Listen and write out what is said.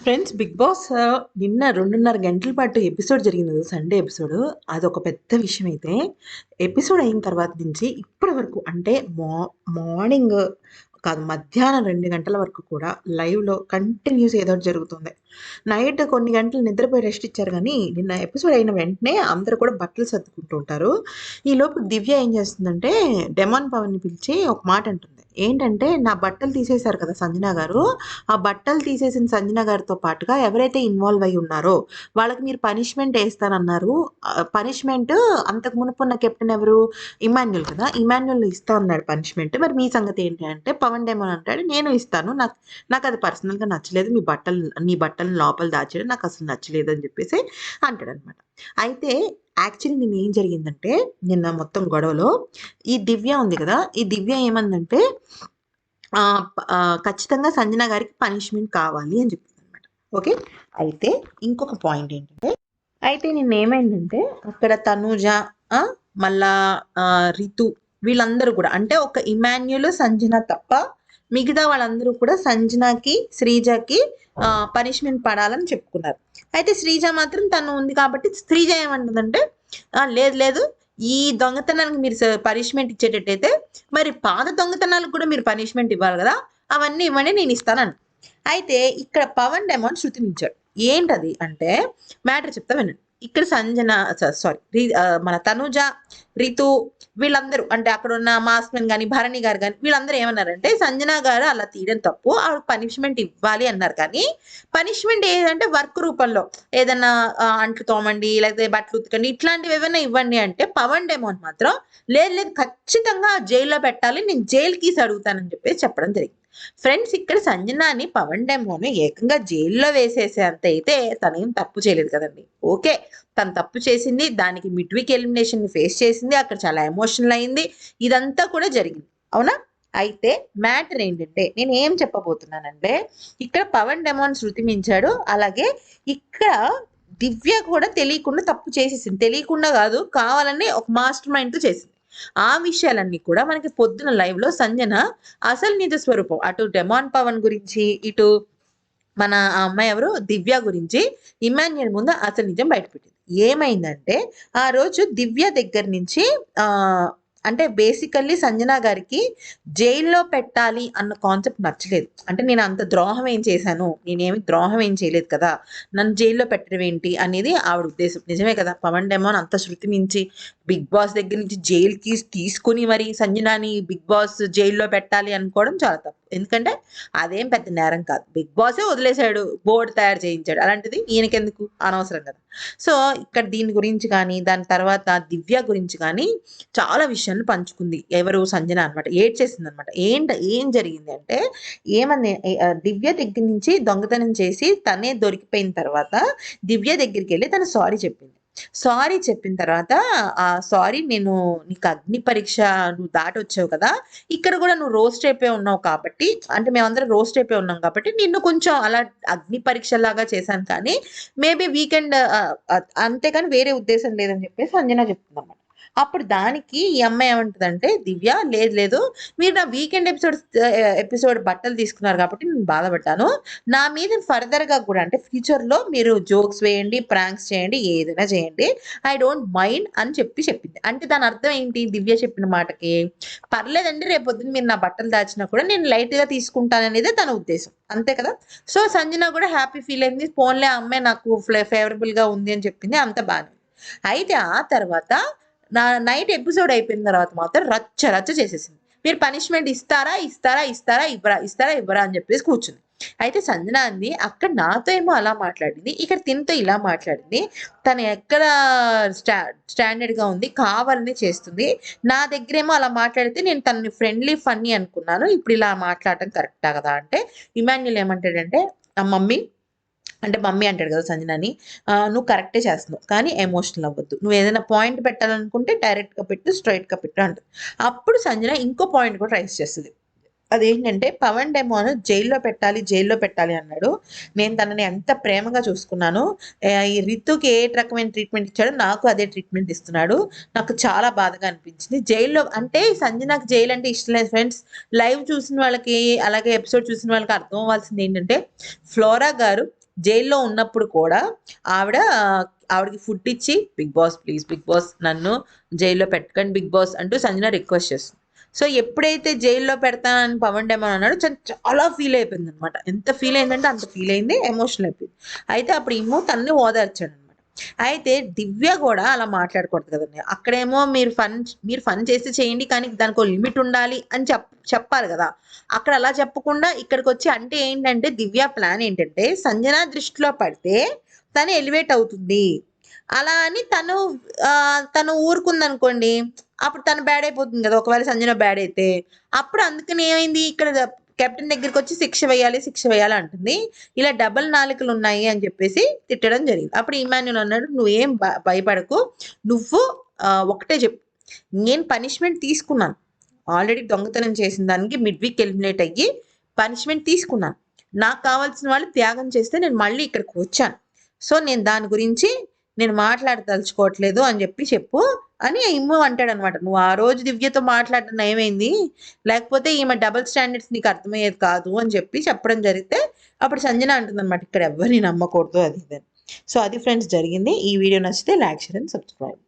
Friends 'big boss' నిన్న 2:30 గంటల పాటు ఎపిసోడ్ జరిగింది కదా! Sunday episode. అదొక పెద్ద విషయం అయితే, ఎపిసోడ్ అయిన తర్వాత నుంచి ఇప్పటి వరకు అంటే మా మార్నింగ్ కాదు మధ్యాహ్నం రెండు గంటల వరకు కూడా లైవ్‌లో కంటిన్యూస్ ఏదో ఒకటి జరుగుతుంది. నైట్ కొన్ని గంటలు నిద్రపోయి రెస్ట్ ఇచ్చారు కానీ నిన్న ఎపిసోడ్ అయిన వెంటనే అందరూ కూడా బట్టలు సర్దుకుంటూ ఉంటారు. ఈలోపు దివ్య ఏం చేస్తుందంటే, డెమాన్ పవన్‌ని పిలిచి ఒక మాట అంటుంది. ఏంటంటే, "నా బట్టలు తీసేశారు కదా సంజన గారు. ఆ బట్టలు తీసేసిన సంజన గారితో పాటుగా ఎవరైతే ఇన్వాల్వ్ అయ్యి ఉన్నారో, వాళ్ళకి మీరు పనిష్మెంట్ వేస్తానన్నారు పనిష్మెంట్ అంతకు మునుపు ఉన్న కెప్టెన్ ఎవరు? ఇమాన్యుల్ కదా! ఇమాన్యుల్ ఇస్తా అన్నాడు పనిష్మెంట్. మరి మీ సంగతి ఏంటి అంటే, పవన్ డెమాన్ అంటాడు, "నేను ఇస్తాను. నాకు నాకు అది పర్సనల్‌గా నచ్చలేదు. మీ బట్టలు నీ బట్టలు బట్టలు లోపల దాచేయడం అసలు నచ్చలేదు" అని చెప్పేసి అంటాడనమాట. అయితే యాక్చువల్లీ నేను ఏం జరిగిందంటే, నిన్న మొత్తం గొడవలో ఈ దివ్య ఉంది కదా! ఈ దివ్య ఏమందంటే ఖచ్చితంగా సంజన గారికి పనిష్మెంట్ కావాలి అని చెప్పింది అనమాట ఓకే. అయితే ఇంకొక పాయింట్ ఏంటంటే, అయితే నిన్న ఏమైందంటే, అక్కడ తనూజ మళ్ళా రితు వీళ్ళందరూ కూడా అంటే ఒక ఇమాన్యుల్, సంజన తప్ప మిగతా వాళ్ళందరూ కూడా సంజనకి, శ్రీజకి పనిష్మెంట్ పడాలని చెప్పుకున్నారు. అయితే శ్రీజ మాత్రం తను ఉంది కాబట్టి శ్రీజ ఏమంటదంటే, లేదు లేదు. ఈ దొంగతనానికి మీరు పనిష్మెంట్ ఇచ్చేటట్టయితే, మరి పాత దొంగతనాలకు కూడా మీరు పనిష్మెంట్ ఇవ్వాలి కదా అవన్నీ ఇవ్వండి ఇస్తానని అయితే ఇక్కడ పవన్ డెమోన్ శృతిమిచ్చాడు. ఏంటది అంటే మ్యాటర్ చెప్తా వినండి. ఇక్కడ సంజన స సారీ రి మన తనుజ రితు వీళ్ళందరూ అంటే అక్కడున్న మాస్మెన్ కానీ భరణి గారు కానీ వీళ్ళందరూ ఏమన్నారంటే, "సంజన గారు అలా తీయడం తప్పు. ఆవిడ పనిష్మెంట్ ఇవ్వాలి" అన్నారు కానీ, పనిష్మెంట్ ఏదంటే వర్క్ రూపంలో ఏదన్నా అంట్లు తోమండి, లేకపోతే బట్టలు ఉతకండి ఇట్లాంటివి ఏవైనా ఇవ్వండి అంటే, పవన్ డెమోన్ మాత్రం లేదు లేదు ఖచ్చితంగా జైల్‌లో పెట్టాలి. నేను జైలు కీస్ అడుగుతానని చెప్పేసి చెప్పడం జరిగింది. ఫ్రెండ్స్ ఇక్కడ సంజనాని పవన్ డెమోని ఏకంగా జైల్‌లో వేసేసేంత అయితే తనేం తప్పు చేయలేదు కదండి ఓకే. తను తప్పు చేసింది. దానికి మిడ్ వీక్ ఎలిమినేషన్‌ని ఫేస్ చేసింది. అక్కడ చాలా ఎమోషనల్ అయింది. ఇదంతా కూడా జరిగింది. అవునా? అయితే మ్యాటర్ ఏంటంటే నేను ఏం చెప్పబోతున్నానంటే, ఇక్కడ పవన్ డెమోన్ శృతి మించాడు. అలాగే ఇక్కడ దివ్య కూడా తెలియకుండా తప్పు చేసేసింది. తెలియకుండా కాదు కావాలని ఒక మాస్టర్ మైండ్‌తో చేసింది. ఆ విషయాలన్నీ కూడా మనకి పొద్దున లైవ్‌లో సంజన అసలు నిజ స్వరూపం అటు డెమాన్ పవన్ గురించి, ఇటు మన ఆ అమ్మాయి ఎవరు దివ్య గురించి ఇమాన్యుయల్ ముందు అసలు నిజం బయటపెట్టింది. ఏమైందంటే, ఆ రోజు దివ్య దగ్గర నుంచి ఆ అంటే బేసికల్లీ సంజన గారికి జైల్‌లో పెట్టాలి అన్న కాన్సెప్ట్ నచ్చలేదు. అంటే నేను అంత ద్రోహం ఏం చేశాను? నేనేమి ద్రోహం ఏం చేయలేదు కదా! నన్ను జైల్‌లో పెట్టడం ఏంటి? అనేది ఆవిడ ఉద్దేశం. నిజమే కదా! పవన్ డెమోన్ అంత శృతి మించి బిగ్ బాస్ దగ్గర నుంచి జైలుకి తీసుకుని తీసుకొని మరి సంజనాని బిగ్ బాస్ జైల్‌లో పెట్టాలి అనుకోవడం చాలా తప్పు. ఎందుకంటే అదేం పెద్ద నేరం కాదు. బిగ్ బాసే వదిలేసాడు. బోర్డు తయారు చేయించాడు. అలాంటిది ఈయనకెందుకు? అనవసరం కదా! సో, ఇక్కడ దీని గురించి కానీ దాని తర్వాత దివ్య గురించి కానీ చాలా విషయాలు పంచుకుంది. ఎవరు? సంజన అనమాట. ఏడ్చేసిందనమాట. ఏంట ఏం జరిగింది అంటే, ఏమని దివ్య దగ్గర నుంచి దొంగతనం చేసి తనే దొరికిపోయిన తర్వాత దివ్య దగ్గరికి వెళ్ళి తను సారీ చెప్పింది. సారీ చెప్పిన తర్వాత ఆ "సారీ నేను నీకు అగ్ని పరీక్ష నువ్వు దాటొచ్చావు కదా! ఇక్కడ కూడా నువ్వు రోస్ట్ అయిపోయి ఉన్నావు కాబట్టి అంటే మేమందరం రోస్ట్ అయిపోయి ఉన్నాం కాబట్టి నిన్ను కొంచెం అలా అగ్ని పరీక్షలాగా చేశాను కానీ, మేబీ వీకెండ్ అంతేకాని వేరే ఉద్దేశం లేదని" చెప్పేసి అంజనా చెప్తుందన్నమాట. అప్పుడు దానికి ఈ అమ్మాయి ఏమంటుందంటే దివ్య, "లేదు లేదు మీరు నా వీకెండ్ ఎపిసోడ్స్ ఎపిసోడ్ బట్టలు తీసుకున్నారు కాబట్టి నేను బాధపడ్డాను. నా మీద ఫర్దర్‌గా కూడా అంటే ఫ్యూచర్‌లో మీరు జోక్స్ వేయండి, ప్రాంక్స్ చేయండి, ఏదైనా చేయండి. ఐ డోంట్ మైండ్" అని చెప్పి చెప్పింది. అంటే దాని అర్థం ఏంటి? దివ్య చెప్పిన మాటకి, పర్లేదండి రేపొద్దున మీరు నా బట్టలు దాచినా కూడా నేను లైట్‌గా తీసుకుంటాననేదే తన ఉద్దేశం. అంతే కదా! సో, సంజన కూడా హ్యాపీ ఫీల్ అయింది. ఫోన్లే అమ్మాయి నాకు ఫ్లే ఫేవరబుల్‌గా ఉంది అని చెప్పింది. అంత బానే అయితే ఆ తర్వాత నా నైట్ ఎపిసోడ్ అయిపోయిన తర్వాత మాత్రం రచ్చ రచ్చ చేసేసింది. మీరు పనిష్మెంట్ ఇస్తారా? ఇస్తారా? ఇస్తారా? ఇవ్వరా? ఇస్తారా? ఇవ్వరా? అని చెప్పేసి కూర్చుంది. అయితే సంజన అంది, "అక్కడ నాతో ఏమో అలా మాట్లాడింది. ఇక్కడ తినతో ఇలా మాట్లాడింది. తను ఎక్కడ స్టా స్టాండర్డ్‌గా ఉంది. కావాలని చేస్తుంది. నా దగ్గరేమో అలా మాట్లాడితే నేను తనని ఫ్రెండ్లీ, ఫన్నీ అనుకున్నాను. ఇప్పుడు ఇలా మాట్లాడటం కరెక్టా కదా!" అంటే ఇమాన్యుల్ ఏమంటాడంటే, "మమ్మీ" అంటే మమ్మీ అంటాడు కదా సంజనని, అని నువ్వు కరెక్టే చేస్తున్నావు. కానీ ఎమోషనల్ అవ్వద్దు. నువ్వు ఏదైనా పాయింట్ పెట్టాలనుకుంటే డైరెక్ట్‌గా పెట్టు. స్ట్రైట్గా పెట్టు" అంటుంది అప్పుడు సంజన ఇంకో పాయింట్ కూడా రైస్ చేస్తుంది అదేంటంటే పవన్ డెమోను జైల్‌లో పెట్టాలి, జైల్‌లో పెట్టాలి అన్నాడు. నేను తనని ఎంత ప్రేమగా చూసుకున్నాను ఈ రితుకి ఏ రకమైన ట్రీట్మెంట్ ఇచ్చాడో నాకు అదే ట్రీట్మెంట్ ఇస్తున్నాడు. నాకు చాలా బాధగా అనిపించింది. జైల్‌లో అంటే సంజనకి జైల్ అంటే ఇష్టం లేదు ఫ్రెండ్స్. లైవ్ చూసిన వాళ్ళకి, అలాగే ఎపిసోడ్ చూసిన వాళ్ళకి అర్థం అవ్వాల్సింది ఏంటంటే, ఫ్లోరా గారు జైల్లో ఉన్నప్పుడు కూడా ఆవిడ ఆవిడకి ఫుడ్ ఇచ్చి Bigg Boss please Bigg Boss నన్ను జైల్లో పెట్టకండి బిగ్ బాస్ అంటూ సంజన రిక్వెస్ట్ చేస్తుంది. సో ఎప్పుడైతే జైల్లో పెడతానని పవన్ డెమన్ అన్నాడు చాలా ఫీల్ అయిపోయింది అనమాట ఎంత ఫీల్ అయిందంటే అంత ఫీల్ అయింది ఎమోషనల్ అయిపోయింది. అయితే అప్పుడు ఏమో తనని ఓదార్చాడు అనమాట అయితే దివ్య కూడా అలా మాట్లాడకూడదు కదండి. అక్కడేమో మీరు ఫన్ మీరు ఫన్ చేసి చేయండి కానీ దానికి లిమిట్ ఉండాలి అని చెప్ చెప్పాలి కదా. అక్కడ అలా చెప్పకుండా ఇక్కడికి వచ్చి అంటే ఏంటంటే దివ్య ప్లాన్ ఏంటంటే సంజన దృష్టిలో పడితే తను ఎలివేట్ అవుతుంది. అలా అని తను తను ఊరుకుంది అనుకోండి అప్పుడు తను బ్యాడ్ అయిపోతుంది కదా. ఒకవేళ సంజన బ్యాడ్ అయితే. అప్పుడు అందుకని ఏమైంది? ఇక్కడ కెప్టెన్ దగ్గరికి వచ్చి శిక్ష వేయాలి శిక్ష వేయాలి అంటుంది. ఇలా డబల్ నాలుకలు ఉన్నాయి అని చెప్పేసి తిట్టడం జరిగింది. అప్పుడు ఇమాన్యుల్ అన్నాడు నువ్వేం భయపడకు. నువ్వు ఒకటే చెప్పు. నేను పనిష్మెంట్ తీసుకున్నాను. ఆల్రెడీ దొంగతనం చేసిన దానికి మిడ్ వీక్ ఎలిమినేట్ అయ్యి పనిష్మెంట్ తీసుకున్నాను. నాకు కావాల్సిన వాళ్ళు త్యాగం చేస్తే నేను మళ్ళీ ఇక్కడికి వచ్చాను. సో నేను దాని గురించి నేను మాట్లాడదలుచుకోవట్లేదు అని చెప్పి చెప్పు. అని ఇమ్మ అంటాడు అనమాట నువ్వు ఆ రోజు దివ్యతో మాట్లాడడం ఏమైంది లేకపోతే ఈమె డబల్ స్టాండర్డ్స్ నీకు అర్థమయ్యేది కాదు అని చెప్పి చెప్పడం జరిగితే అప్పుడు సంజన అంటుంది అనమాట ఇక్కడ ఎవరిని నమ్మకూడదు అది ఇది సో అది ఫ్రెండ్స్ జరిగింది. ఈ వీడియో నచ్చితే లైక్ షేర్ అండ్ సబ్స్క్రైబ్.